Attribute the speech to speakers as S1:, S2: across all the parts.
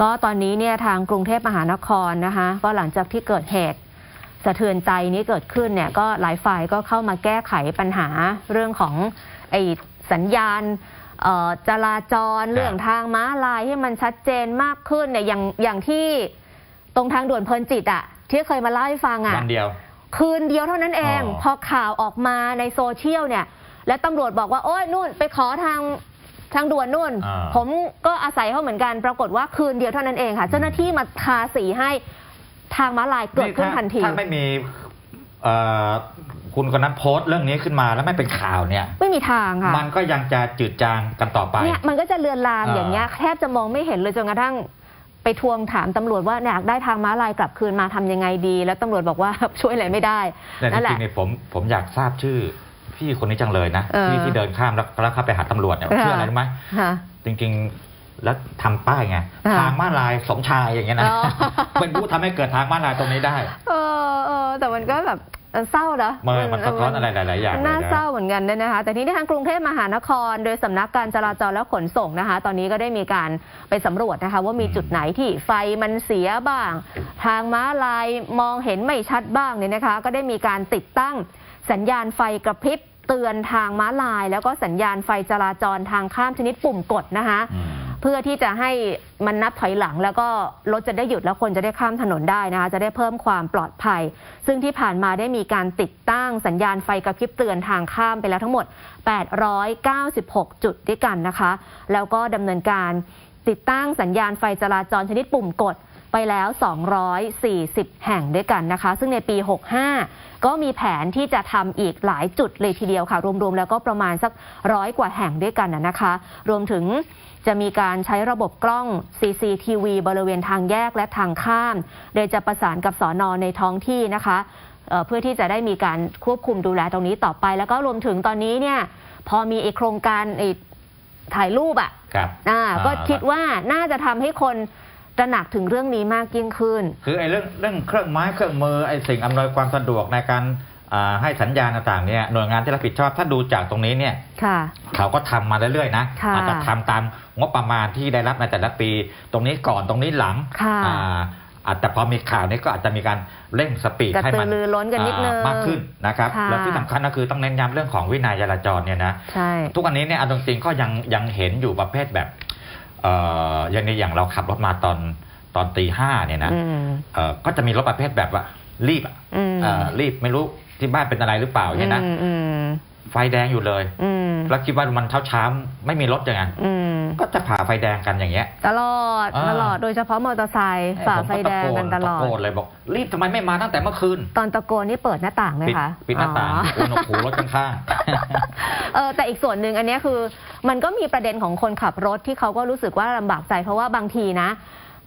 S1: ก็ตอนนี้เนี่ยทางกรุงเทพมหานครนะคะก็หลังจากที่เกิดเหตุสะเทือนใจนี้เกิดขึ้นเนี่ยก็หลายฝ่ายก็เข้ามาแก้ไขปัญหาเรื่องของไอ้สัญญาณเอ่อจราจรเรื่องทางม้าลายให้มันชัดเจนมากขึ้นเนี่ยอย่างอย่างที่ตรงทางด่วนเพลินจิตอะที่เคยมาเล่าให้ฟังอะ
S2: วันเดียว
S1: คืนเดียวเท่านั้นเอง
S2: อ๋อ
S1: พอข่าวออกมาในโซเชียลเนี่ย และตำรวจบอกว่า โอ้ยนู่นไปขอทาง ทางด่วนนู่น
S2: อ่า
S1: ผมก็อาศัยเขาเหมือนกันปรากฏว่าคืนเดียวเท่านั้นเองค่ะ เจ้าหน้าที่มาทาสีให้ทางม้าลายเกิดขึ้นทันที
S2: ถ้าไม่มีเอ่อคุณคนนั้นโพสต์เรื่องนี้ขึ้นมาแล้วไม่เป็นข่าวเนี่ย
S1: ไม่มีทางค่ะ
S2: มันก็ยังจะจืดจางกันต่อไป
S1: เนี่ยมันก็จะเลือนลาง
S2: อ่า
S1: อย่างเงี้ยแทบจะมองไม่เห็นเลยจนกระทั่งไปทวงถามตำรวจว่าอยากได้ทางม้าลายกลับคืนมาทำยังไงดี แล้วตำรวจบอกว่า ช่วยอะไรไม่ได้
S2: แต่จ
S1: นั่นแห
S2: ริ
S1: ละ
S2: งๆเนี่ยผมผมอยากทราบชื่อ พี่คนนี้จังเลยนะ
S1: เออ
S2: ที่ที่เดินข้ามแล้วแล้วเข้าไปหาตำรวจเนี่ย
S1: ค่ะ
S2: ชื่ออะไรรู้ไหม
S1: ค่ะ
S2: จริงๆแล้วทำป้ายไง
S1: อ่า
S2: ทางม้าลายสมชายอย่างเงี้ยนะ
S1: อ๋อ
S2: เป็นผู้ทำให้เกิดทางม้าลายตรงนี้ได้
S1: เออเออแต่มันก็แบบเออเศร้านะ
S2: มันมันสะท้อนอะไรหลาย ๆ อย่าง
S1: มัน
S2: เลย
S1: น่า
S2: นะ
S1: เศร้าเหมือนกันด้วยนะคะ แต่ทีนี้ทางกรุงเทพมหานคร โดยสำนักการจราจรและขนส่งนะคะ ตอนนี้ก็ได้มีการไปสำรวจนะคะ ว่ามีจุดไหนที่ไฟมันเสียบ้าง ทางม้าลายมองเห็นไม่ชัดบ้างเนี่ยนะคะ ก็ได้มีการติดตั้งสัญญาณไฟกระพริบ เตือนทางม้าลาย แล้วก็สัญญาณไฟจราจรทางข้ามชนิดปุ่มกดนะคะ
S2: อืม
S1: เพื่อที่จะให้มันนับถอยหลัง แล้วก็รถจะได้หยุดแล้วคนจะได้ข้ามถนนได้นะคะจะได้เพิ่มความปลอดภัย ซึ่งที่ผ่านมาได้มีการติดตั้งสัญญาณไฟกระพริบเตือนทางข้ามไปแล้วทั้งหมด 896 จุดด้วยกันนะคะ แล้วก็ดำเนินการติดตั้งสัญญาณไฟจราจรชนิดปุ่มกด ไปแล้ว 240 แห่งด้วยกันนะคะ ซึ่งในปี 65 ก็มีแผนที่จะทำอีกหลายจุดเลยทีเดียวค่ะ รวมๆ แล้วก็ประมาณสักร้อยกว่าแห่งด้วยกันนะนะคะ รวมถึงจะมีการใช้ระบบกล้อง CCTV บริเวณทางแยกและทางข้าม โดยจะประสานกับสอนอในท้องที่นะคะเอ่อเพื่อที่จะได้มีการควบคุมดูแลตรงนี้ต่อไป แล้วก็รวมถึงตอนนี้เนี่ยพอมีไอโครงการไอถ่ายรูปอะ
S2: ครับ
S1: อ่าก็
S2: อ่า
S1: คิดว่าน่าจะทำให้คน ตระหนักถึงเรื่องนี้มากยิ่งขึ้น
S2: คือไอ้เรื่องเรื่องเครื่องไม้เครื่องมือไอ้สิ่งอำนวยความสะดวกในการอ่าให้สัญญาณต่างๆเนี่ยหน่วยงานที่รับผิดชอบถ้าดูจากตรงนี้เนี่ย
S1: ค่ะ
S2: เขาก็ทำมาเรื่อยๆนะ
S1: ค่ะ
S2: อาจจะทำตามงบประมาณที่ได้รับในแต่ละปี ตรงนี้ก่อนตรงนี้หลัง
S1: ค่ะ
S2: อ่าอาจจะพอมีข่าวนี้ก็อาจจะมีการเร่งสปีด
S1: กระ
S2: ให้
S1: ตื
S2: มั
S1: อนรือร้นกันนิดนึง
S2: อ่ามากขึ้นนะครับ
S1: ค่ะ
S2: แล้วที่สำคัญก็คือต้องเน้นย้ำเรื่องของวินัยจราจรเนี่ยนะ
S1: ใช่
S2: ทุกวันนี้เนี่ยเอาจริงๆก็ยังยังเห็นอยู่ประเภทแบบเอ่ออย่างในอย่างเราขับรถมาตอนตอนตีห้าเนี่ยนะ
S1: อืม
S2: เอ่อก็จะมีรถประเภทแบบว่ารีบอะ
S1: อืม
S2: เอ่อรีบไม่รู้ที่บ้านเป็นอะไรหรือเปล่าเนี่ยนะ
S1: อืมอืม
S2: ไฟแดงอยู่เลย
S1: อืม
S2: แล้วคิดว่ามันเช้าเช้าๆไม่มีรถยังไง
S1: อืม
S2: ก็จะผ่าไฟแดงกันอย่างเงี้ย
S1: ตลอด
S2: อ่า
S1: ตลอดโดยเฉพาะมอเตอร์ไซค์ฝ่าไฟแดงกันตลอด
S2: ตะโกนเลยบอกรีบทำไมไม่มาตั้งแต่เมื่อคืน
S1: ตอนตะโกนนี่เปิดหน้าต่างไหม
S2: ปิด
S1: คะ
S2: ปิดหน้าต่าง
S1: อ๋อ
S2: อุณหภูมิรถข้าง
S1: เออแต่อีกส่วนหนึ่งอันเนี้ยคือ มันก็มีประเด็นของคนขับรถที่เขาก็รู้สึกว่าลำบากใจเพราะว่าบางทีนะ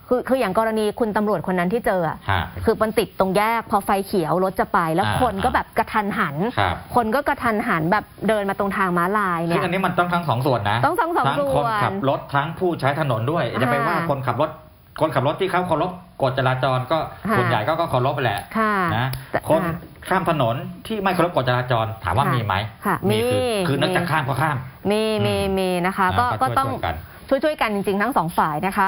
S1: คือคืออย่างกรณีคุณตำรวจคนนั้นที่เจออะ
S2: ๆฮะ
S1: คือมันติดตรงแยก พอไฟเขียวรถจะไป แล้ว
S2: อ่า
S1: คนก็แบบกระทันหัน
S2: ครับ
S1: คนก็กระทันหันแบบเดินมาตรงทางม้าลาย
S2: ซึ่
S1: เนี่
S2: ง
S1: ย
S2: อันนี้มันต้องทั้งสองส่วนนะ
S1: ต้องทั้งสอง
S2: ทั้งคน
S1: ส่วน
S2: ขับรถทั้งผู้ใช้ถนนด้วยจะไปว่า
S1: อ่า
S2: คนขับรถ คนขับรถที่เขาเคารพกฎจราจรก็
S1: ค่ะ
S2: ส่วนใหญ่ก็ก็เคารพไปแหละ
S1: ค่ะ
S2: นะ
S1: แต่
S2: คนข้ามถนนที่ไม่เคารพกฎจราจรถามว่า
S1: ค่ะ
S2: มีไหม
S1: ค่ะ
S2: มี
S1: มี
S2: คือคือนึก
S1: มี
S2: จะข้ามก็ข้าม
S1: มีมี
S2: อืม
S1: มีนะคะ ก็
S2: อ่า
S1: ก็
S2: ช่วย
S1: ต้อง
S2: ๆกัน
S1: ช่วยๆกันจริงๆทั้งสองฝ่ายนะคะ